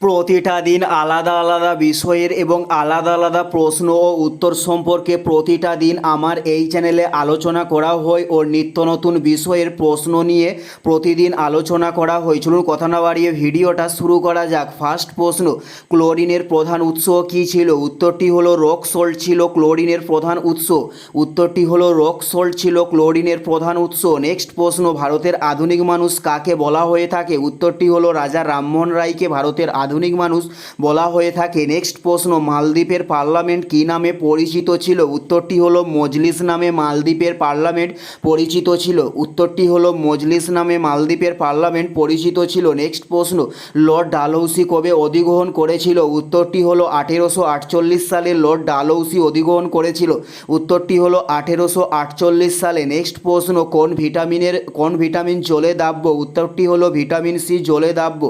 প্রতিটা দিন আলাদা আলাদা বিষয়ের এবং আলাদা আলাদা প্রশ্ন ও উত্তর সম্পর্কে প্রতিটা দিন আমার এই চ্যানেলে আলোচনা করা হয় ও নিত্য নতুন বিষয়ের প্রশ্ন নিয়ে প্রতিদিন আলোচনা করা হয়। চলুন কথা না বাড়িয়ে ভিডিওটা শুরু করা যাক। ফার্স্ট প্রশ্ন, ক্লোরিনের প্রধান উৎস কী ছিল? উত্তরটি হলো রক সল্ট ছিল ক্লোরিনের প্রধান উৎস। উত্তরটি হলো রক সল্ট ছিল ক্লোরিনের প্রধান উৎস। নেক্সট প্রশ্ন, ভারতের আধুনিক মানুষ কাকে বলা হয়ে থাকে? উত্তরটি হলো রাজা রামমোহন রায়কে ভারতের আধুনিক মানুষ বলা হয়ে থাকে, নেক্সট প্রশ্ন, মালদ্বীপের পার্লামেন্ট কী নামে পরিচিত ছিল? উত্তরটি হলো, মজলিস নামে মালদ্বীপের পার্লামেন্ট পরিচিত ছিল। উত্তরটি হলো, মজলিস নামে মালদ্বীপের পার্লামেন্ট পরিচিত ছিল। নেক্সট প্রশ্ন, লর্ড ডালহৌসি কবে অধিগ্রহণ করেছিল? উত্তরটি হলো, আঠেরোশো আটচল্লিশ সালে লর্ড ডালহৌসি অধিগ্রহণ করেছিল। উত্তরটি হলো, আঠেরোশো আটচল্লিশ সালে। নেক্সট প্রশ্ন, কোন ভিটামিনের, কোন ভিটামিন জলে দাব্য? উত্তরটি হলো, ভিটামিন সি জলে দাব্য।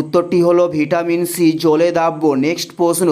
উত্তরটি হলো, ভিটামিন সি জলে দাব্য নেক্সট প্রশ্ন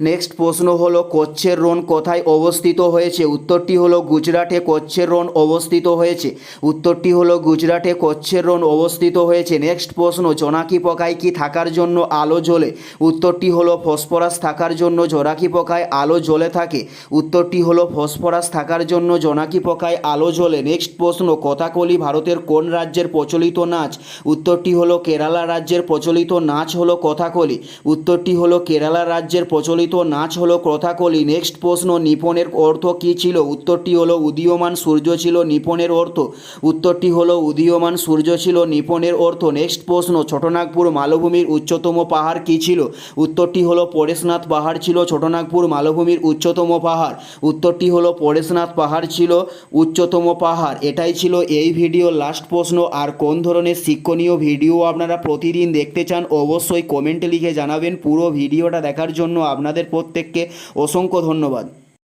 নেক্সট প্রশ্ন হলো, কচ্ছের রোন কোথায় অবস্থিত হয়েছে? উত্তরটি হলো, গুজরাটে কচ্ছের রোন অবস্থিত হয়েছে। উত্তরটি হলো, গুজরাটে কচ্ছের রোন অবস্থিত হয়েছে। নেক্সট প্রশ্ন, জোনাকি পোকায় কি থাকার জন্য আলো জ্বলে? উত্তরটি হলো, ফসফরাস থাকার জন্য জোনাকি পোকায় আলো জ্বলে থাকে। উত্তরটি হলো, ফসফরাস থাকার জন্য জোনাকি পোকায় আলো জ্বলে। নেক্সট প্রশ্ন কথাকলি ভারতের কোন রাজ্যের প্রচলিত নাচ? উত্তরটি হলো, কেরালা রাজ্যের প্রচলিত নাচ হলো কথাকলি উত্তরটি হলো, কেরালা রাজ্যের প্রচলিত নাচ হলো কথাকলি নেক্সট প্রশ্ন, নিপনের অর্থ কী ছিল? উত্তরটি হলো, উদীয়মান সূর্য ছিল নিপনের অর্থ। উত্তরটি হলো, উদীয়মান সূর্য ছিল নিপনের অর্থ। নেক্সট প্রশ্ন, ছোটনাগপুর মালভূমির উচ্চতম পাহাড় কী ছিল? উত্তরটি হলো, পরেশনাথ পাহাড় ছিল ছোটনাগপুর মালভূমির উচ্চতম পাহাড়। উত্তরটি হলো, পরেশনাথ পাহাড় ছিল উচ্চতম পাহাড়। এটাই ছিল এই ভিডিও। লাস্ট প্রশ্ন, আর কোন ধরনের শিক্ষণীয় ভিডিও আপনারা প্রতিদিন দেখতে চান, অবশ্যই কমেন্টে লিখে জানাবেন। পুরো ভিডিওটা দেখার জন্য আপনাদের প্রত্যেককে অসংখ্য ধন্যবাদ।